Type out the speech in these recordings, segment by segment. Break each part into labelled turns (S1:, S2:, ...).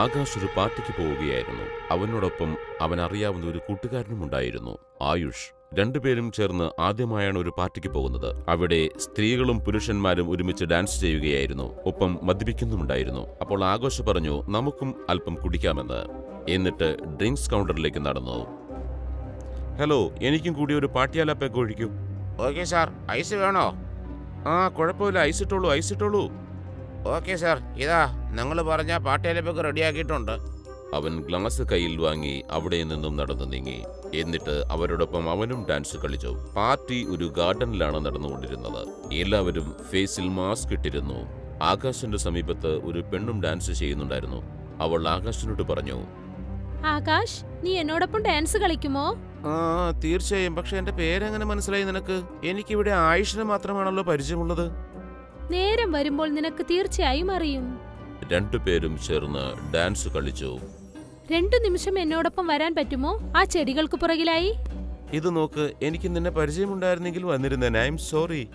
S1: ആകാശ് ഒരു പാർട്ടിക്ക് പോവുകയായിരുന്നു. അവനോടൊപ്പം അവൻ അറിയാവുന്ന ഒരു കൂട്ടുകാരനും ഉണ്ടായിരുന്നു ആയുഷ്. രണ്ടുപേരും ചേർന്ന് ആദ്യമായാണ് ഒരു പാർട്ടിക്ക് പോകുന്നത്. അവിടെ സ്ത്രീകളും പുരുഷന്മാരും ഒരുമിച്ച് ഡാൻസ് ചെയ്യുകയായിരുന്നു ഒപ്പം മദ്യപിക്കുന്നുമുണ്ടായിരുന്നു. അപ്പോൾ ആഘോഷ് പറഞ്ഞു നമുക്കും അല്പം കുടിക്കാമെന്ന്. എന്നിട്ട് ഡ്രിങ്ക്സ് കൗണ്ടറിലേക്ക് നടന്നു. ഹലോ എനിക്കും കൂടി ഒരു പാട്ടിയാലപ്പൊക്കെ ഒഴിക്കൂ.
S2: ഓക്കെ സാർ ഐസ് വേണോ?
S1: ആ കുഴപ്പമില്ല ഐസ് ഇട്ടോളൂ ഐസ് ഇട്ടോളൂ.
S2: Okay sir. ഇതാ നിങ്ങൾ പറഞ്ഞ പാട്ടേലപ്പൊക്കെ റെഡിയാക്കിയിട്ടുണ്ട്.
S1: അവൻ ഗ്ലാസ് കയ്യിൽ വാങ്ങി അവിടെ നിന്നും നടന്നു നീങ്ങി. എന്നിട്ട് അവരോടൊപ്പം അവനും ഡാൻസ് കളിച്ചു. പാർട്ടി ഒരു ഗാർഡനിലാണ് നടന്നുകൊണ്ടിരുന്നത്. എല്ലാവരും ഫേസിൽ മാസ്ക് ഇട്ടിരുന്നു. ആകാശിന്റെ സമീപത്ത് ഒരു പെണ്ണും ഡാൻസ് ചെയ്യുന്നുണ്ടായിരുന്നു. അവൾ ആകാശിനോട് പറഞ്ഞു
S3: ആകാശ് നീ എന്നോടൊപ്പം ഡാൻസ് കളിക്കുമോ?
S1: ആ തീർച്ചയായും. പക്ഷെ എന്റെ പേരെങ്ങനെ മനസ്സിലായി നിനക്ക്? എനിക്കിവിടെ ആയുഷിനെ മാത്രമാണല്ലോ പരിചയമുള്ളത്.
S3: നേരം വരുമ്പോൾ നിനക്ക് തീർച്ചയായും അറിയും.
S1: രണ്ടുപേരും ചേർന്ന് ഡാൻസ് കളിച്ചു.
S3: രണ്ടു നിമിഷം എന്നോടൊപ്പം വരാൻ പറ്റുമോ? ആ ചെടികൾക്ക് പുറകിലായി.
S1: ഇത് നോക്ക് എനിക്ക് നിന്നെ പരിചയമുണ്ടായിരുന്നെങ്കിൽ വന്നിരുന്നേനെ ഐ എം സോറി.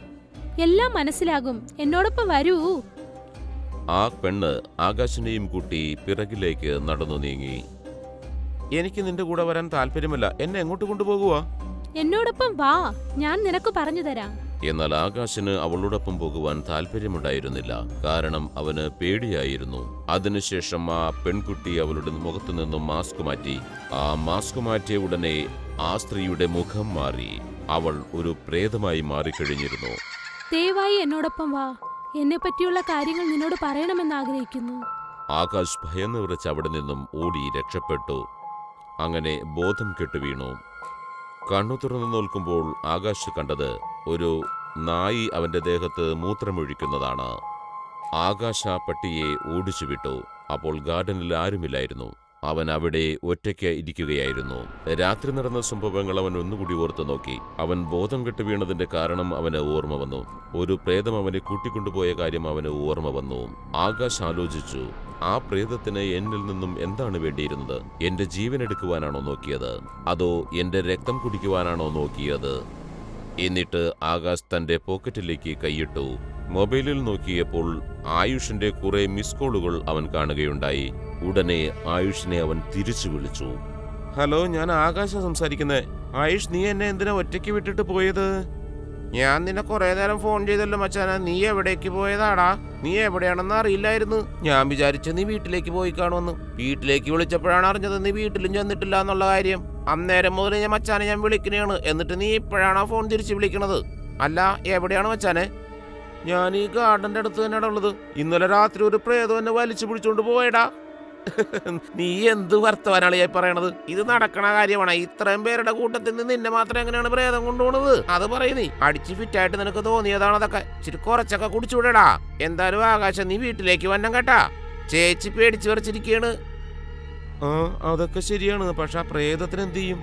S3: എല്ലാം മനസ്സിലാകും. എന്നോടൊപ്പം വരൂ.
S1: ആ പെണ്ണ് ആകാശിനെയും കൂട്ടി പിറകിലേക്ക് നടന്നു നീങ്ങി. എനിക്ക് നിന്റെ കൂടെ വരാൻ താല്പര്യമല്ല. എന്നെ എങ്ങോട്ട് കൊണ്ടുപോകുവാ?
S3: എന്നോടൊപ്പം വാ. ഞാൻ നിനക്ക് പറഞ്ഞു തരാം.
S1: എന്നാൽ ആകാശിന് അവളോടൊപ്പം പോകുവാൻ താല്പര്യമുണ്ടായിരുന്നില്ല കാരണം അവന് പേടിയായിരുന്നു. അതിനുശേഷം ആ പെൺകുട്ടി അവളുടെ മുഖത്തു നിന്നും മാസ്ക് മാറ്റി. ആ മാസ്ക് മാറ്റിയ ഉടനെ ആ സ്ത്രീയുടെ മുഖം മാറി. അവൾ ഒരു പ്രേതമായി മാറിക്കഴിഞ്ഞിരുന്നു.
S3: ദയവായി എന്നോടൊപ്പം വാ. എന്നെ പറ്റിയുള്ള കാര്യങ്ങൾ നിന്നോട് പറയണമെന്ന് ആഗ്രഹിക്കുന്നു.
S1: ആകാശ് ഭയന്ന് വിറച്ച് അവിടെ നിന്നും ഓടി രക്ഷപ്പെട്ടു. അങ്ങനെ ബോധം കെട്ടുവീണു. കണ്ണു തുറന്നു നോൽക്കുമ്പോൾ ആകാശ് കണ്ടത് ഒരു നായി അവന്റെ ദേഹത്ത് മൂത്രമൊഴിക്കുന്നതാണ്. ആകാശ പട്ടിയെ ഓടിച്ചു വിട്ടു അപ്പോൾ ഗാർഡനിൽ ആരുമില്ലായിരുന്നു. അവൻ അവിടെ ഒറ്റയ്ക്ക് ഇരിക്കുകയായിരുന്നു. രാത്രി നടന്ന സംഭവങ്ങൾ അവൻ ഒന്നുകൂടി ഓർത്തു നോക്കി. അവൻ ബോധം കെട്ട് വീണതിന്റെ കാരണം അവന് ഓർമ്മ വന്നു. ഒരു പ്രേതം അവനെ കൂട്ടിക്കൊണ്ടുപോയ കാര്യം അവന് ഓർമ്മ വന്നു. ആകാശ് ആലോചിച്ചു ആ പ്രേതത്തിന് എന്നിൽ നിന്നും എന്താണ് വേണ്ടിയിരുന്നത്? എന്റെ ജീവൻ എടുക്കുവാനാണോ നോക്കിയത്? അതോ എന്റെ രക്തം കുടിക്കുവാനാണോ നോക്കിയത്? എന്നിട്ട് ആകാശ് തന്റെ പോക്കറ്റിലേക്ക് കൈയിട്ടു. മൊബൈലിൽ നോക്കിയപ്പോൾ ആയുഷിന്റെ കുറെ മിസ് കോളുകൾ അവൻ കാണുകയുണ്ടായി. ഉടനെ ആയുഷിനെ അവൻ തിരിച്ചു വിളിച്ചു. ഹലോ ഞാൻ ആകാശ സംസാരിക്കുന്നത് ആയുഷ് നീ എന്നെ എന്തിനാ ഒറ്റയ്ക്ക് വിട്ടിട്ട് പോയത്?
S2: ഞാൻ നിന്നെ കുറെ നേരം ഫോൺ ചെയ്തല്ലോ മച്ചാന. നീ എവിടേക്ക് പോയതാടാ? നീ എവിടെയാണെന്ന് അറിയില്ലായിരുന്നു. ഞാൻ വിചാരിച്ച നീ വീട്ടിലേക്ക് പോയി കാണുമെന്ന്. വീട്ടിലേക്ക് വിളിച്ചപ്പോഴാണ് അറിഞ്ഞത് നീ വീട്ടിലും ചെന്നിട്ടില്ല എന്നുള്ള കാര്യം. അന്നേരം മുതൽ ഞാൻ മച്ചാനെ ഞാൻ വിളിക്കണേണ്. എന്നിട്ട് നീ ഇപ്പോഴാണ് ആ ഫോൺ തിരിച്ച് വിളിക്കണത്? അല്ല എവിടെയാണ് മച്ചാനെ? ഞാൻ ഈ ഗാർഡന്റെ അടുത്ത് തന്നെയാണ് ഉള്ളത്. ഇന്നലെ രാത്രി ഒരു പ്രേതം എന്നെ വലിച്ചു പിടിച്ചോണ്ട് പോയടാ. നീ എന്ത് വർത്തവാനാളിയായി പറയണത്? ഇത് നടക്കണ കാര്യമാണ്. ഇത്രയും പേരുടെ കൂട്ടത്തിൽ നിന്ന് നിന്നെ മാത്രം എങ്ങനെയാണ് പ്രേതം കൊണ്ടുപോണത്? അത് പറയും നീ. അടിച്ച് ഫിറ്റായിട്ട് നിനക്ക് തോന്നിയതാണ് അതൊക്കെ. ഇച്ചിരി കുറച്ചൊക്കെ കുടിച്ചുവിടടാ. എന്തായാലും ആകാശം നീ വീട്ടിലേക്ക് വന്നം കേട്ടാ. ചേച്ചി പേടിച്ചു വരച്ചിരിക്കുകയാണ്
S1: ആ അതൊക്കെ ശരിയാണ്. പക്ഷെ ആ പ്രേതത്തിന് എന്ത് ചെയ്യും?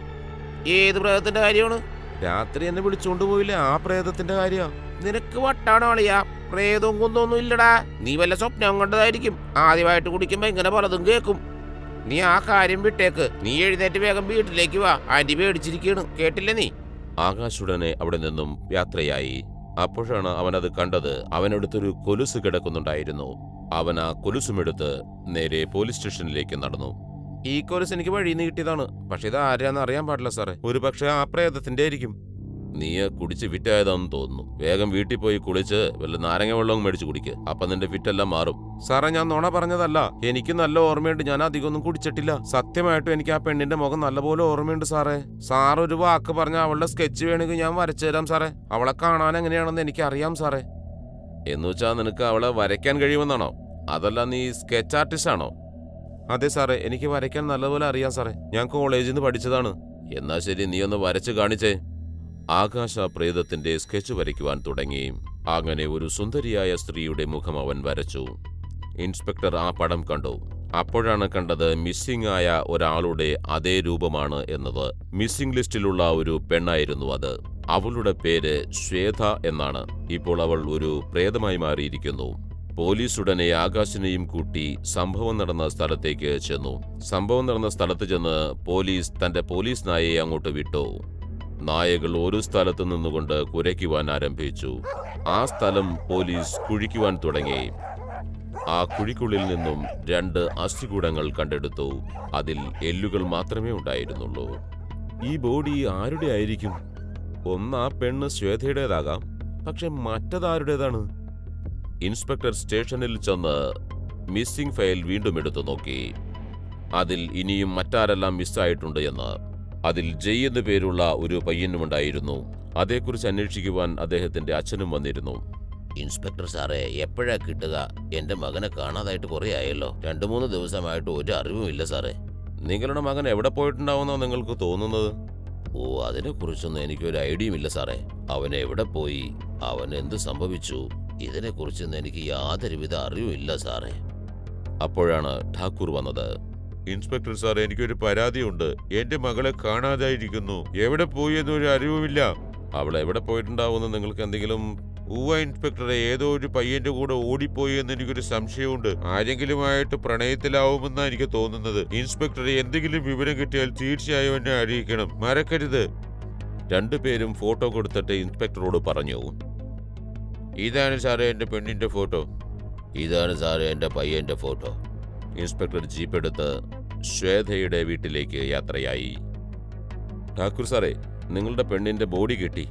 S2: ഏത് പ്രേതത്തിന്റെ കാര്യമാണ്?
S1: രാത്രി എന്നെ വിളിച്ചോണ്ട് പോയില്ലേ ആ പ്രേതത്തിന്റെ കാര്യ.
S2: നിനക്ക് വട്ടാണ് അളിയാ. പ്രേതവും കുന്തൊന്നും ഇല്ലടാ. നീ വല്ല സ്വപ്നം കണ്ടതായിരിക്കും. ആദ്യമായിട്ട് കുടിക്കുമ്പോ ഇങ്ങനെ പലതും കേൾക്കും. നീ ആ കാര്യം വിട്ടേക്ക്. നീ എഴുന്നേറ്റ് വേഗം വീട്ടിലേക്ക് വാ. ആന്റി പേടിച്ചിരിക്കണ് കേട്ടില്ലേ നീ?
S1: ആകാശുടനെ അവിടെ നിന്നും യാത്രയായി. അപ്പോഴാണ് അവൻ അത് കണ്ടത്. അവനടുത്തൊരു കൊലുസ് കിടക്കുന്നുണ്ടായിരുന്നു. അവൻ ആ കൊലുസുമെടുത്ത് നേരെ പോലീസ് സ്റ്റേഷനിലേക്ക് നടന്നു. ഈ കൊലുസ് എനിക്ക് വഴിയിൽ നിന്ന് കിട്ടിയതാണ്. പക്ഷെ ഇത് ആരാന്ന് അറിയാൻ പാടില്ല സാറേ. ഒരു പക്ഷേ ആ പ്രേതത്തിന്റെ ആയിരിക്കും. നീ കുടിച്ച് വിറ്റായതാന്ന് തോന്നുന്നു. വേഗം വീട്ടിൽ പോയി കുളിച്ച് വല്ല നാരങ്ങ വെള്ളവും മേടിച്ച് കുടിക്ക്. അപ്പൊ നിന്റെ ഫിറ്റെല്ലാം മാറും. സാറേ ഞാൻ നുണ പറഞ്ഞതല്ല. എനിക്ക് നല്ല ഓർമ്മയുണ്ട്. ഞാൻ അധികം ഒന്നും കുടിച്ചിട്ടില്ല. സത്യമായിട്ടും എനിക്ക് ആ പെണ്ണിന്റെ മുഖം നല്ലപോലെ ഓർമ്മയുണ്ട് സാറേ. സാർ ഒരു വാക്ക് പറഞ്ഞ അവളുടെ സ്കെച്ച് വേണമെങ്കിൽ ഞാൻ വരച്ചു തരാം സാറേ. അവളെ കാണാൻ എങ്ങനെയാണെന്ന് എനിക്ക് അറിയാം സാറേ എന്നുവെച്ചാ നിനക്ക് അവളെ വരയ്ക്കാൻ കഴിയുമെന്നാണോ? അതല്ല നീ സ്കെച്ച് ആർട്ടിസ്റ്റ് ആണോ അതെ സാറേ എനിക്ക് വരയ്ക്കാൻ നല്ലപോലെ അറിയാം സാറേ. ഞാൻ കോളേജിൽ നിന്ന് പഠിച്ചതാണ്. എന്നാ ശരി നീ ഒന്ന് വരച്ച് കാണിച്ചേ. ആകാശ പ്രേതത്തിന്റെ സ്കെച്ച് വരയ്ക്കുവാൻ തുടങ്ങി. അങ്ങനെ ഒരു സുന്ദരിയായ സ്ത്രീയുടെ മുഖം അവൻ വരച്ചു. ഇൻസ്പെക്ടർ ആ പടം കണ്ടു. അപ്പോഴാണ് കണ്ടത് മിസ്സിംഗ് ആയ ഒരാളുടെ അതേ രൂപമാണ് എന്നത്. മിസ്സിംഗ് ലിസ്റ്റിലുള്ള ഒരു പെണ്ണായിരുന്നു അത്. അവളുടെ പേര് ശ്വേത എന്നാണ്. ഇപ്പോൾ അവൾ ഒരു പ്രേതമായി മാറിയിരിക്കുന്നു. പോലീസ് ഉടനെ ആകാശിനെയും കൂട്ടി സംഭവം നടന്ന സ്ഥലത്തേക്ക് ചെന്നു. സംഭവം നടന്ന സ്ഥലത്ത് ചെന്ന് പോലീസ് തന്റെ പോലീസ് നായയെ അങ്ങോട്ട് വിട്ടു. നായകൾ ഒരു സ്ഥലത്ത് നിന്നുകൊണ്ട് കുരയ്ക്കുവാൻ ആരംഭിച്ചു. ആ സ്ഥലം പോലീസ് കുഴിക്കുവാൻ തുടങ്ങി. ആ കുഴിക്കുള്ളിൽ നിന്നും രണ്ട് അസ്ഥികൂടങ്ങൾ കണ്ടെടുത്തു. അതിൽ എല്ലുകൾ മാത്രമേ ഉണ്ടായിരുന്നുള്ളൂ. ഈ ബോഡി ആരുടെ ആയിരിക്കും ഒന്ന് ആ പെണ്ണ് ശ്വേതയുടേതാകാം പക്ഷെ മറ്റതാരുടേതാണ്? ഇൻസ്പെക്ടർ സ്റ്റേഷനിൽ ചെന്ന് മിസ്സിംഗ് ഫയൽ വീണ്ടും എടുത്തു നോക്കി. അതിൽ ഇനിയും മറ്റാരെല്ലാം മിസ്സായിട്ടുണ്ട് എന്ന്. അതിൽ ജയ് എന്നു പേരുള്ള ഒരു പയ്യനുമുണ്ടായിരുന്നു. അതേക്കുറിച്ച് അന്വേഷിക്കുവാൻ അദ്ദേഹത്തിന്റെ അച്ഛനും വന്നിരുന്നു.
S2: ഇൻസ്പെക്ടർ സാറേ എപ്പോഴാ കിട്ടുക? എന്റെ മകനെ കാണാതായിട്ട് കുറെ ആയല്ലോ. രണ്ടു മൂന്ന് ദിവസമായിട്ട് ഒരു അറിവുമില്ല സാറേ.
S1: നിങ്ങളുടെ മകൻ എവിടെ പോയിട്ടുണ്ടാവുന്നോ നിങ്ങൾക്ക് തോന്നുന്നത്?
S2: ഓ അതിനെക്കുറിച്ചൊന്നും എനിക്കൊരു ഐഡിയയും ഇല്ല സാറേ. അവൻ എവിടെ പോയി? അവൻ എന്ത് സംഭവിച്ചു? ഇതിനെക്കുറിച്ചൊന്നും എനിക്ക് യാതൊരുവിധ അറിവുമില്ല സാറേ.
S1: അപ്പോഴാണ് ഠാക്കൂർ വന്നത്. ഇൻസ്പെക്ടർ സാർ എനിക്കൊരു പരാതിയുണ്ട്. എന്റെ മകളെ കാണാതായിരിക്കുന്നു. എവിടെ പോയി എന്നൊരു അറിവുമില്ല. അവൾ എവിടെ പോയിട്ടുണ്ടാവുമെന്ന് നിങ്ങൾക്ക് എന്തെങ്കിലും ഉവ ഇൻസ്പെക്ടറെ ഏതോ ഒരു പയ്യന്റെ കൂടെ ഓടിപ്പോയി എന്ന് എനിക്കൊരു സംശയമുണ്ട്. ആരെങ്കിലുമായിട്ട് പ്രണയത്തിലാവുമെന്നാണ് എനിക്ക് തോന്നുന്നത്. ഇൻസ്പെക്ടറെ എന്തെങ്കിലും വിവരം കിട്ടിയാൽ തീർച്ചയായും എന്നെ അറിയിക്കണം. മറക്കരുത്. രണ്ടുപേരും ഫോട്ടോ കൊടുത്തിട്ട് ഇൻസ്പെക്ടറോട് പറഞ്ഞു. ഇതാണ് സാറേ എന്റെ പെണ്ണിന്റെ ഫോട്ടോ.
S2: ഇതാണ് സാറേ എന്റെ പയ്യന്റെ ഫോട്ടോ.
S1: ഇൻസ്പെക്ടർ ജീപ്പ് എടുത്ത് ശ്വേതയുടെ വീട്ടിലേക്ക് യാത്രയായി. ഠാക്കൂർ സാറേ നിങ്ങളുടെ പെണ്ണിന്റെ ബോഡി കിട്ടി.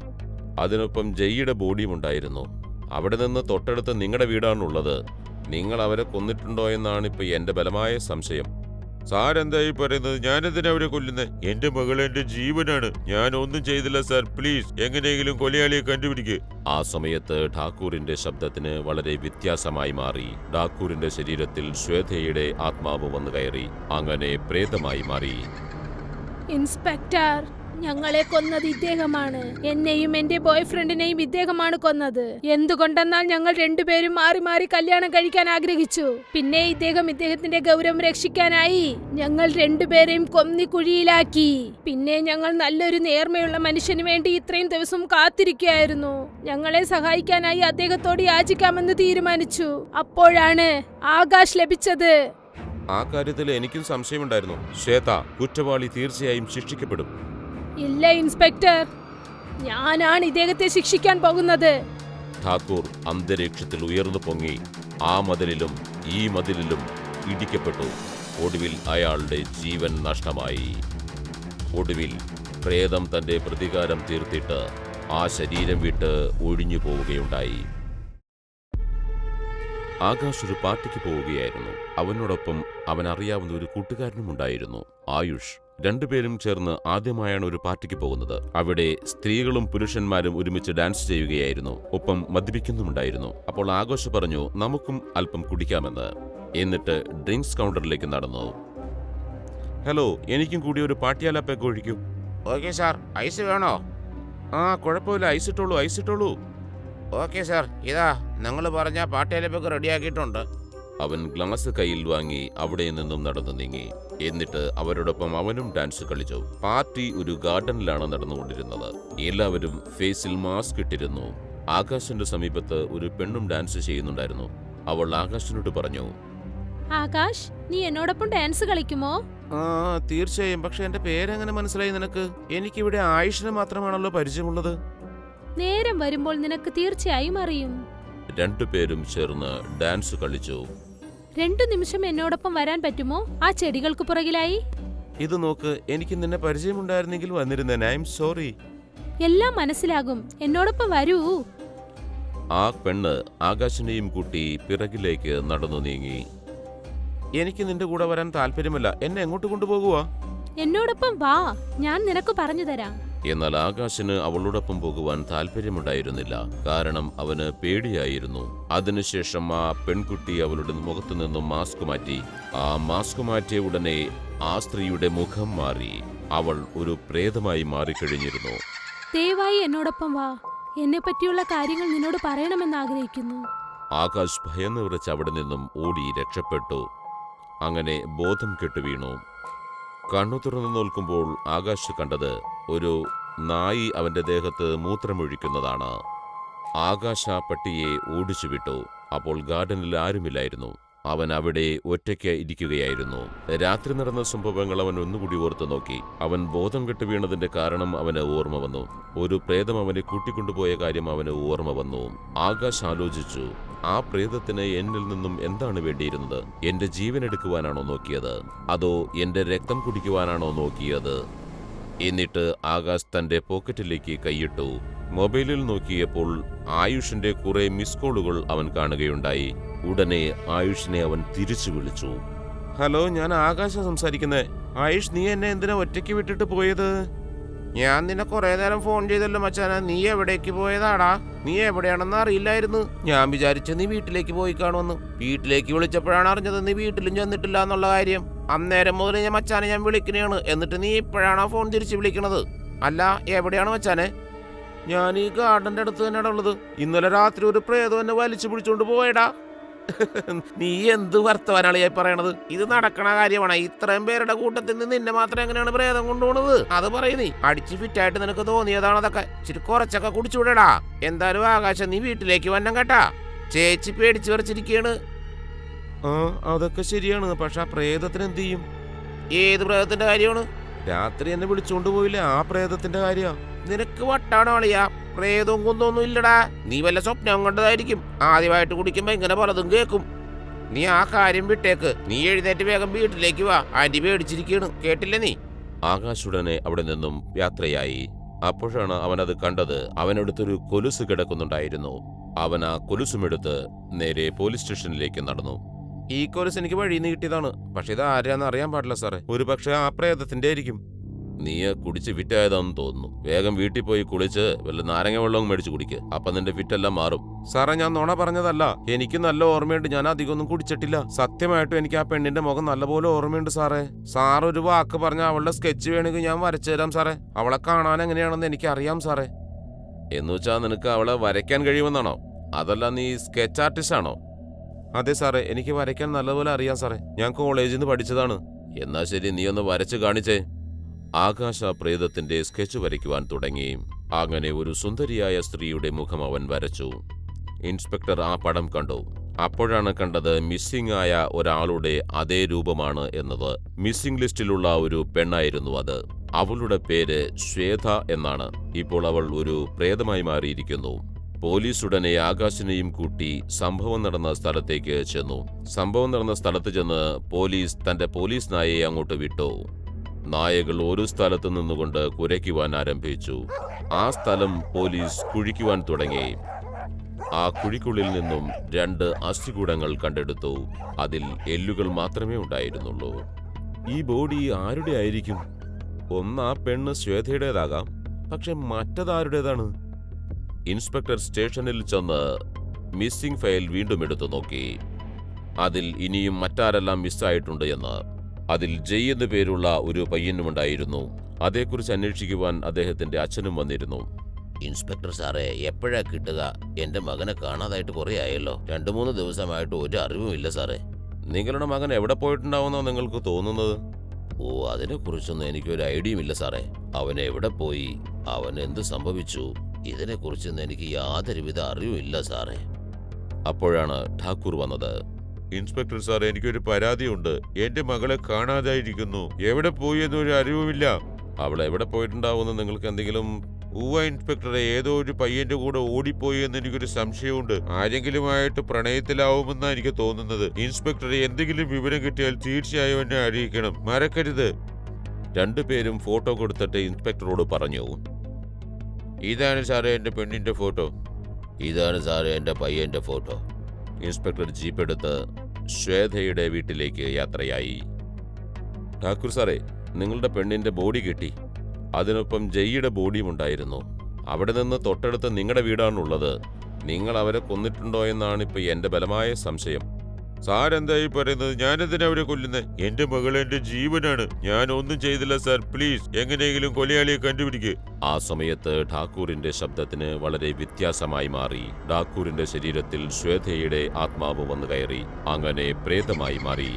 S1: അതിനൊപ്പം ജയ്യുടെ ബോഡിയും ഉണ്ടായിരുന്നു. അവിടെ നിന്ന് തൊട്ടടുത്ത് നിങ്ങളുടെ വീടാണുള്ളത്. നിങ്ങൾ അവരെ കൊന്നിട്ടുണ്ടോ എന്നാണ് ഇപ്പോൾ എന്റെ ബലമായ സംശയം. സാർ എന്തായി പറയുന്നത്? ഞാനെന്തിനാ അവരെ കൊല്ലുന്നത് എന്റെ മകൾ എന്റെ ജീവനാണ്. ഞാൻ ഒന്നും ചെയ്തില്ല സാർ. പ്ലീസ് എങ്ങനെയെങ്കിലും കൊലയാളിയെ കണ്ടുപിടിക്ക്. ആ സമയത്ത് ഠാക്കൂറിന്റെ ശബ്ദത്തിന് വളരെ വ്യത്യാസമായി മാറി. ഠാക്കൂറിന്റെ ശരീരത്തിൽ ശ്വേതയുടെ ആത്മാവ് വന്നു കയറി. അങ്ങനെ പ്രേതമായി മാറി.
S3: ഇൻസ്പെക്ടർ ഞങ്ങളെ കൊന്നത് ഇദ്ദേഹമാണ്. എന്നെയും എന്റെ ബോയ് ഫ്രണ്ടിനെയും ഇദ്ദേഹമാണ് കൊന്നത്. എന്തുകൊണ്ടെന്നാൽ ഞങ്ങൾ രണ്ടുപേരും മാറി മാറി കല്യാണം കഴിക്കാൻ ആഗ്രഹിച്ചു. പിന്നെ ഇദ്ദേഹം ഇദ്ദേഹത്തിന്റെ ഗൗരവം രക്ഷിക്കാനായി ഞങ്ങൾ രണ്ടുപേരെയും കൊന്നി കുഴിയിലാക്കി. പിന്നെ ഞങ്ങൾ നല്ലൊരു നേർമയുള്ള മനുഷ്യന് വേണ്ടി ഇത്രയും ദിവസം കാത്തിരിക്കുകയായിരുന്നു. ഞങ്ങളെ സഹായിക്കാനായി അദ്ദേഹത്തോട് യാചിക്കാമെന്ന് തീരുമാനിച്ചു. അപ്പോഴാണ് ആകാശ് ലഭിച്ചത്.
S1: ആ കാര്യത്തിൽ എനിക്കും സംശയമുണ്ടായിരുന്നു. ശ്വേത കുറ്റവാളി തീർച്ചയായും ശിക്ഷിക്കപ്പെടും.
S3: ഇല്ല ഇൻസ്പെക്ടർ. ഞാനാണ് ഇദ്ദേഹത്തെ ശിക്ഷിക്കാൻ പോകുന്നത്.
S1: ഠാക്കൂർ അന്തരീക്ഷത്തിൽ ഉയർന്നു പൊങ്ങി. ആ മതിലിലും ഈ മതിലിലും ഇടിക്കപ്പെട്ടു. ഒടുവിൽ അയാളുടെ ജീവൻ നഷ്ടമായി. ഒടുവിൽ പ്രേതം തന്റെ പ്രതികാരം തീർത്തിട്ട് ആ ശരീരം വിട്ട് ഒഴിഞ്ഞു പോവുകയുണ്ടായി. ആകാശ് ഒരു പാർട്ടിക്ക് പോവുകയായിരുന്നു. അവനോടൊപ്പം അവൻ അറിയാവുന്ന ഒരു കൂട്ടുകാരനും ഉണ്ടായിരുന്നു ആയുഷ്. രണ്ടുപേരും ചേർന്ന് ആദ്യമായാണ് ഒരു പാർട്ടിക്ക് പോകുന്നത്. അവിടെ സ്ത്രീകളും പുരുഷന്മാരും ഒരുമിച്ച് ഡാൻസ് ചെയ്യുകയായിരുന്നു. ഒപ്പം മദ്യപിക്കുന്നുമുണ്ടായിരുന്നു. അപ്പോൾ ആഘോഷ് പറഞ്ഞു നമുക്കും അല്പം കുടിക്കാമെന്ന്. എന്നിട്ട് ഡ്രിങ്ക്സ് കൗണ്ടറിലേക്ക് നടന്നു. ഹലോ എനിക്കും കൂടി ഒരു പാട്ടിയാലപ്പൊക്കെ ഒഴിക്കൂ.
S2: ഓക്കെ സാർ ഐസ് വേണോ?
S1: ആ കുഴപ്പമില്ല ഐസ് ഇട്ടോളൂ ഐസ് ഇട്ടോളൂ.
S2: ഓക്കെ സാർ ഇതാ നിങ്ങൾ പറഞ്ഞ പാട്ടേലപ്പൊക്കെ റെഡിയാക്കിയിട്ടുണ്ട്.
S1: അവൻ ഗ്ലാസ് കയ്യിൽ വാങ്ങി അവിടെ നിന്നും നടന്നു നീങ്ങി. എന്നിട്ട് അവരോടൊപ്പം അവനും ഡാൻസ് കളിച്ചു. പാർട്ടി ഒരു ഗാർഡനിലാണ് നടന്നുകൊണ്ടിരുന്നത്. എല്ലാവരും ഫേസിൽ മാസ്ക് ഇട്ടിരുന്നു. ആകാശന്റെ സമീപത്ത് ഒരു പെണ്ണും ഡാൻസ് ചെയ്യുന്നുണ്ടായിരുന്നു. അവൾ ആകാശിനോട് പറഞ്ഞു
S3: ആകാശ് നീ എന്നോടൊപ്പം ഡാൻസ് കളിക്കുമോ?
S1: ആ തീർച്ചയായും. പക്ഷെ എന്റെ പേരെങ്ങനെ മനസ്സിലായി നിനക്ക്? എനിക്കിവിടെ ആയുഷിനെ മാത്രമാണല്ലോ പരിചയമുള്ളത്.
S3: നേരം വരുമ്പോൾ നിനക്ക് തീർച്ചയായും അറിയും.
S1: രണ്ടുപേരും ചേർന്ന് ഡാൻസ് കളിച്ചു.
S3: രണ്ടു നിമിഷം എന്നോടൊപ്പം വരാൻ പറ്റുമോ? ആ ചെടികൾക്ക് പുറകിലായി.
S1: ഇത് നോക്ക് എനിക്ക് നിന്നെ പരിചയമുണ്ടായിരുന്നെങ്കിൽ വന്നിരുന്നേനെ. ഐ എം സോറി
S3: എല്ലാം മനസ്സിലാകും. എന്നോടൊപ്പം വരൂ.
S1: ആ പെണ്ണ് ആകാശിനെയും കൂട്ടി പിറകിലേക്ക് നടന്നു നീങ്ങി. എനിക്ക് നിന്റെ കൂടെ വരാൻ താല്പര്യമല്ല. എന്നെ എങ്ങോട്ട് കൊണ്ടുപോകുവാ?
S3: എന്നോടൊപ്പം വാ. ഞാൻ നിനക്ക് പറഞ്ഞു തരാം.
S1: എന്നാൽ ആകാശിന് അവളോടൊപ്പം പോകുവാൻ താല്പര്യമുണ്ടായിരുന്നില്ല കാരണം അവന് പേടിയായിരുന്നു. അതിനുശേഷം ആ പെൺകുട്ടി അവളുടെ മുഖത്തു നിന്നും മാസ്ക് മാറ്റി ആ മാസ്ക് മാറ്റിയ ഉടനെ ആ സ്ത്രീയുടെ മുഖം മാറി. അവൾ ഒരു പ്രേതമായി മാറിക്കഴിഞ്ഞിരുന്നു.
S3: ദയവായി എന്നോടൊപ്പം വാ. എന്നെ പറ്റിയുള്ള കാര്യങ്ങൾ നിന്നോട് പറയണമെന്ന് ആഗ്രഹിക്കുന്നു.
S1: ആകാശ് ഭയന്ന് വിറച്ച് അവിടെ നിന്നും ഓടി രക്ഷപ്പെട്ടു. അങ്ങനെ ബോധം കെട്ടുവീണു. കണ്ണു തുറന്നു നോക്കുമ്പോൾ ആകാശ് കണ്ടത് ഒരു നായി അവന്റെ ദേഹത്ത് മൂത്രമൊഴിക്കുന്നതാണ്. ആകാശ പട്ടിയെ ഓടിച്ചു വിട്ടു അപ്പോൾ ഗാർഡനിൽ ആരുമില്ലായിരുന്നു. അവൻ അവിടെ ഒറ്റയ്ക്ക് ഇരിക്കുകയായിരുന്നു. രാത്രി നടന്ന സംഭവങ്ങൾ അവൻ ഒന്നുകൂടി ഓർത്തു നോക്കി. അവൻ ബോധം കെട്ട് വീണതിന്റെ കാരണം അവന് ഓർമ്മ വന്നു. ഒരു പ്രേതം അവനെ കൂട്ടിക്കൊണ്ടുപോയ കാര്യം അവന് ഓർമ്മ വന്നു. ആകാശ് ആലോചിച്ചു. ആ പ്രേതത്തിന് എന്നിൽ നിന്നും എന്താണ് വേണ്ടിയിരുന്നത്? എന്റെ ജീവൻ എടുക്കുവാനാണോ നോക്കിയത്? അതോ എന്റെ രക്തം കുടിക്കുവാനാണോ നോക്കിയത്? എന്നിട്ട് ആകാശ് തന്റെ പോക്കറ്റിലേക്ക് കൈയിട്ടു മൊബൈലിൽ നോക്കിയപ്പോൾ ആയുഷിന്റെ കുറെ മിസ് കോളുകൾ അവൻ കാണുകയുണ്ടായി. ഉടനെ ആയുഷിനെ അവൻ തിരിച്ചു വിളിച്ചു.
S2: ഹലോ ഞാൻ ആകാശ സംസാരിക്കുന്നേ. ആയുഷ് നീ എന്നെ എന്തിനാ ഒറ്റയ്ക്ക് വിട്ടിട്ട് പോയത്? ഞാൻ നിന്നെ കുറെ നേരം ഫോൺ ചെയ്തല്ലോ മച്ചാന. നീ എവിടേക്ക് പോയതാടാ? നീ എവിടെയാണെന്ന് അറിയില്ലായിരുന്നു. ഞാൻ വിചാരിച്ച നീ വീട്ടിലേക്ക് പോയി കാണുമെന്ന്. വീട്ടിലേക്ക് വിളിച്ചപ്പോഴാണ് അറിഞ്ഞത് നീ വീട്ടിലും ചെന്നിട്ടില്ല എന്നുള്ള കാര്യം. അന്നേരം മുതൽ ഞാൻ മച്ചാനെ ഞാൻ വിളിക്കണേണ്. എന്നിട്ട് നീ ഇപ്പോഴാണോ ഫോൺ തിരിച്ചു വിളിക്കണത്? അല്ല എവിടെയാണ് മച്ചാനെ? ഞാൻ ഈ ഗാർഡന്റെ അടുത്ത് തന്നെയാണ് ഉള്ളത് ഇന്നലെ രാത്രി ഒരു പ്രേതം എന്നെ വലിച്ചു പിടിച്ചോണ്ട് പോയടാ. നീ എന്ത് വർത്തമാനാളിയായി പറയണത്? ഇത് നടക്കണ കാര്യമാണ്. ഇത്രയും പേരുടെ കൂട്ടത്തിൽ നിന്ന് നിന്നെ മാത്രം എങ്ങനെയാണ് പ്രേതം കൊണ്ടുപോണത്? അത് പറയുന്നേ അടിച്ച് ഫിറ്റായിട്ട് നിനക്ക് തോന്നിയതാണ് അതൊക്കെ. ഇച്ചിരി കുറച്ചൊക്കെ കുടിച്ചുവിടടാ. എന്തായാലും ആകാശം നീ വീട്ടിലേക്ക് വന്നം കേട്ടാ. ചേച്ചി പേടിച്ചു വരച്ചിരിക്കയാണ് ആ അതൊക്കെ ശരിയാണ്. പക്ഷെ ആ പ്രേതത്തിന് എന്ത് ചെയ്യും? ഏത് പ്രേതത്തിന്റെ കാര്യമാണ്? രാത്രി എന്നെ വിളിച്ചോണ്ട് പോയില്ലേ? ആ പ്രേതത്തിന്റെ കാര്യ. നിനക്ക് വട്ടാണോ അളിയാ? പ്രേതവും കുന്നൊന്നും ഇല്ലടാ. നീ വല്ല സ്വപ്നം കണ്ടതായിരിക്കും. ആദ്യമായിട്ട് കുടിക്കുമ്പോ ഇങ്ങനെ പലതും കേൾക്കും. നീ ആ കാര്യം വിട്ടേക്ക്. നീ എഴുന്നേറ്റ് വേഗം വീട്ടിലേക്ക് വാ. ആന്റി പേടിച്ചിരിക്കണ് കേട്ടില്ലേ നീ?
S1: ആകാശുടനെ അവിടെ നിന്നും യാത്രയായി. അപ്പോഴാണ് അവൻ അത് കണ്ടത്. അവനടുത്തൊരു കൊലുസ് കിടക്കുന്നുണ്ടായിരുന്നു. അവൻ ആ കൊലുസുമെടുത്ത് നേരെ പോലീസ് സ്റ്റേഷനിലേക്ക് നടന്നു.
S2: ഈ കൊലുസ് എനിക്ക് വഴിയിൽ നിന്ന് കിട്ടിയതാണ് പക്ഷെ ഇത് ആരാന്ന് അറിയാൻ പാടില്ല സാറേ. ഒരു പക്ഷെ ആ പ്രേതത്തിന്റെ ആയിരിക്കും.
S1: നീ കുടിച്ച് വിറ്റായതാണെന്ന് തോന്നുന്നു. വേഗം വീട്ടിൽ പോയി കുളിച്ച് വല്ല നാരങ്ങ വെള്ളവും മേടിച്ച് കുടിക്ക്. അപ്പൊ നിന്റെ വിറ്റെല്ലാം മാറും.
S2: സാറേ ഞാൻ നുണ പറഞ്ഞതല്ല. എനിക്ക് നല്ല ഓർമ്മയുണ്ട്. ഞാൻ അധികം ഒന്നും കുടിച്ചിട്ടില്ല. സത്യമായിട്ടും എനിക്ക് ആ പെണ്ണിന്റെ മുഖം നല്ലപോലെ ഓർമ്മയുണ്ട് സാറേ. സാർ ഒരു വാക്ക് പറഞ്ഞ അവളുടെ സ്കെച്ച് വേണമെങ്കിൽ ഞാൻ വരച്ചു തരാം സാറേ. അവളെ കാണാൻ എങ്ങനെയാണെന്ന് എനിക്ക് അറിയാം സാറേ.
S1: എന്ന് വെച്ചാൽ നിനക്ക് അവളെ വരയ്ക്കാൻ കഴിയുമെന്നാണോ? അതല്ല നീ സ്കെച്ച് ആർട്ടിസ്റ്റ് ആണോ?
S2: അതെ സാറേ എനിക്ക് വരയ്ക്കാൻ നല്ലപോലെ അറിയാം സാറേ. ഞാൻ കോളേജിൽ നിന്ന് പഠിച്ചതാണ്.
S1: എന്നാ ശരി നീ ഒന്ന് വരച്ച് കാണിച്ചേ. ആകാശ പ്രേതത്തിന്റെ സ്കെച്ച് വരയ്ക്കുവാൻ തുടങ്ങി. അങ്ങനെ ഒരു സുന്ദരിയായ സ്ത്രീയുടെ മുഖം അവൻ വരച്ചു. ഇൻസ്പെക്ടർ ആ പടം കണ്ടു. അപ്പോഴാണ് കണ്ടത് മിസ്സിംഗ് ആയ ഒരാളുടെ അതേ രൂപമാണ് എന്നത്. മിസ്സിംഗ് ലിസ്റ്റിലുള്ള ഒരു പെണ്ണായിരുന്നു അത്. അവളുടെ പേര് ശ്വേത എന്നാണ്. ഇപ്പോൾ അവൾ ഒരു പ്രേതമായി മാറിയിരിക്കുന്നു. പോലീസ് ഉടനെ ആകാശിനെയും കൂട്ടി സംഭവം നടന്ന സ്ഥലത്തേക്ക് ചെന്നു. സംഭവം നടന്ന സ്ഥലത്ത് ചെന്ന് പോലീസ് തന്റെ പോലീസ് നായയെ അങ്ങോട്ട് വിട്ടു. നായകൾ ഒരു സ്ഥലത്ത് നിന്നുകൊണ്ട് കുരയ്ക്കുവാൻ ആരംഭിച്ചു. ആ സ്ഥലം പോലീസ് കുഴിക്കുവാൻ തുടങ്ങി. ആ കുഴിക്കുള്ളിൽ നിന്നും രണ്ട് അസ്ഥികൂടങ്ങൾ കണ്ടെടുത്തു. അതിൽ എല്ലുകൾ മാത്രമേ ഉണ്ടായിരുന്നുള്ളൂ. ഈ ബോഡി ആരുടെ ആയിരിക്കും? ഒന്ന് ആ പെണ്ണ് ശ്വേതയുടേതാകാം പക്ഷെ മറ്റതാരുടേതാണ്? ഇൻസ്പെക്ടർ സ്റ്റേഷനിൽ ചെന്ന് മിസ്സിംഗ് ഫയൽ വീണ്ടും എടുത്തു നോക്കി. അതിൽ ഇനിയും മറ്റാരെല്ലാം മിസ്സായിട്ടുണ്ട് എന്ന് അതിൽ ജയ് എന്നു പേരുള്ള ഒരു പയ്യനുമുണ്ടായിരുന്നു അതേക്കുറിച്ച് അന്വേഷിക്കുവാൻ അദ്ദേഹത്തിന്റെ അച്ഛനും വന്നിരുന്നു.
S4: ഇൻസ്പെക്ടർ സാറേ എപ്പോഴാ കിട്ടുക? എന്റെ മകനെ കാണാതായിട്ട് കുറെ ആയല്ലോ. രണ്ടു മൂന്ന് ദിവസമായിട്ട് ഒരു അറിവുമില്ല സാറേ.
S1: നിങ്ങളുടെ മകൻ എവിടെ പോയിട്ടുണ്ടാവുന്നോ നിങ്ങൾക്ക് തോന്നുന്നത്?
S4: ഓ അതിനെക്കുറിച്ചൊന്നും എനിക്കൊരു ഐഡിയയും ഇല്ല സാറേ. അവൻ എവിടെ പോയി? അവൻ എന്ത് സംഭവിച്ചു? ഇതിനെക്കുറിച്ചൊന്നും എനിക്ക് യാതൊരുവിധ അറിവുമില്ല സാറേ.
S1: അപ്പോഴാണ് ഠാക്കൂർ വന്നത്.
S5: ഇൻസ്പെക്ടർ സാർ എനിക്കൊരു പരാതിയുണ്ട്. എന്റെ മകളെ കാണാതായിരിക്കുന്നു. എവിടെ പോയി എന്നൊരു അറിവുമില്ല.
S1: അവൾ എവിടെ പോയിട്ടുണ്ടാവുമെന്ന് നിങ്ങൾക്ക് എന്തെങ്കിലും
S5: ഉവ ഇൻസ്പെക്ടറെ ഏതോ ഒരു പയ്യന്റെ കൂടെ ഓടിപ്പോയി എന്ന് എനിക്കൊരു സംശയമുണ്ട്. ആരെങ്കിലുമായിട്ട് പ്രണയത്തിലാവുമെന്നാണ് എനിക്ക് തോന്നുന്നത്. ഇൻസ്പെക്ടറെ എന്തെങ്കിലും വിവരം കിട്ടിയാൽ തീർച്ചയായും എന്നെ അറിയിക്കണം. മറക്കരുത്.
S1: രണ്ടുപേരും ഫോട്ടോ കൊടുത്തിട്ട് ഇൻസ്പെക്ടറോട് പറഞ്ഞു.
S5: ഇതാണ് സാറേ എന്റെ പെണ്ണിന്റെ ഫോട്ടോ.
S4: ഇതാണ് സാറേ എന്റെ പയ്യന്റെ ഫോട്ടോ.
S1: ഇൻസ്പെക്ടർ ജീപ്പ് എടുത്ത് ശ്വേതയുടെ വീട്ടിലേക്ക് യാത്രയായി. ഠാക്കൂർ സാറേ നിങ്ങളുടെ പെണ്ണിന്റെ ബോഡി കിട്ടി. അതിനൊപ്പം ജയ്യുടെ ബോഡിയും ഉണ്ടായിരുന്നു. അവിടെ നിന്ന് തൊട്ടടുത്ത് നിങ്ങളുടെ വീടാണുള്ളത്. നിങ്ങൾ അവരെ കൊന്നിട്ടുണ്ടോ എന്നാണ് ഇപ്പൊ എന്റെ ബലമായ സംശയം.
S5: സാർ എന്തായി പറയുന്നത്? ഞാനെന്തിനാ അവരെ കൊല്ലുന്നത് എന്റെ മകൾ എന്റെ ജീവനാണ്. ഞാൻ ഒന്നും ചെയ്തില്ല സാർ. പ്ലീസ് എങ്ങനെയെങ്കിലും കൊലയാളിയെ കണ്ടുപിടിക്കുക
S1: ആ സമയത്ത് ഠാക്കൂറിന്റെ ശബ്ദത്തിന് വളരെ വ്യത്യാസമായി മാറി. ഠാക്കൂറിന്റെ ശരീരത്തിൽ ശ്വേതയുടെ ആത്മാവ് വന്നു കയറി. അങ്ങനെ പ്രേതമായി മാറി.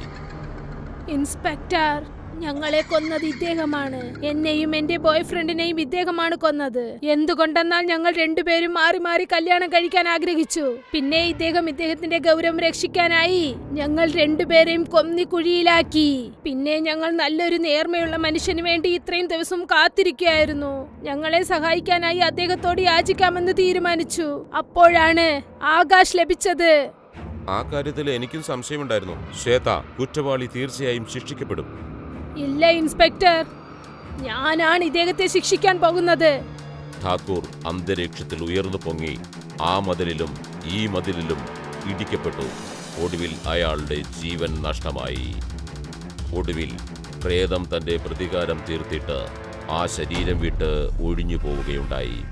S3: ഇൻസ്പെക്ടർ ഞങ്ങളെ കൊന്നത് ഇദ്ദേഹമാണ്. എന്നെയും എന്റെ ബോയ് ഫ്രണ്ടിനെയും ഇദ്ദേഹമാണ് കൊന്നത്. എന്തുകൊണ്ടെന്നാൽ ഞങ്ങൾ രണ്ടുപേരും മാറി മാറി കല്യാണം കഴിക്കാൻ ആഗ്രഹിച്ചു. പിന്നെ ഇദ്ദേഹം ഇദ്ദേഹത്തിന്റെ ഗൗരവം രക്ഷിക്കാനായി ഞങ്ങൾ രണ്ടുപേരെയും കൊന്നി കുഴിയിലാക്കി. പിന്നെ ഞങ്ങൾ നല്ലൊരു നേർമയുള്ള മനുഷ്യന് വേണ്ടി ഇത്രയും ദിവസം കാത്തിരിക്കുകയായിരുന്നു. ഞങ്ങളെ സഹായിക്കാനായി അദ്ദേഹത്തോട് യാചിക്കാമെന്ന് തീരുമാനിച്ചു. അപ്പോഴാണ് ആകാശ് ലഭിച്ചത്.
S1: ആ കാര്യത്തിൽ എനിക്കും സംശയമുണ്ടായിരുന്നു. ശ്വേത കുറ്റവാളി തീർച്ചയായും ശിക്ഷിക്കപ്പെടും.
S3: ഇല്ല ഇൻസ്പെക്ടർ. ഞാനാണ് ഇദ്ദേഹത്തെ ശിക്ഷിക്കാൻ പോകുന്നത്.
S1: ഠാക്കൂർ അന്തരീക്ഷത്തിൽ ഉയർന്നു പൊങ്ങി ആ മതിലിലും ഈ മതിലിലും ഇടിക്കപ്പെട്ടു. ഒടുവിൽ അയാളുടെ ജീവൻ നഷ്ടമായി. ഒടുവിൽ പ്രേതം തന്റെ പ്രതികാരം തീർത്തിട്ട് ആ ശരീരം വിട്ട് ഒഴിഞ്ഞു പോവുകയുണ്ടായി.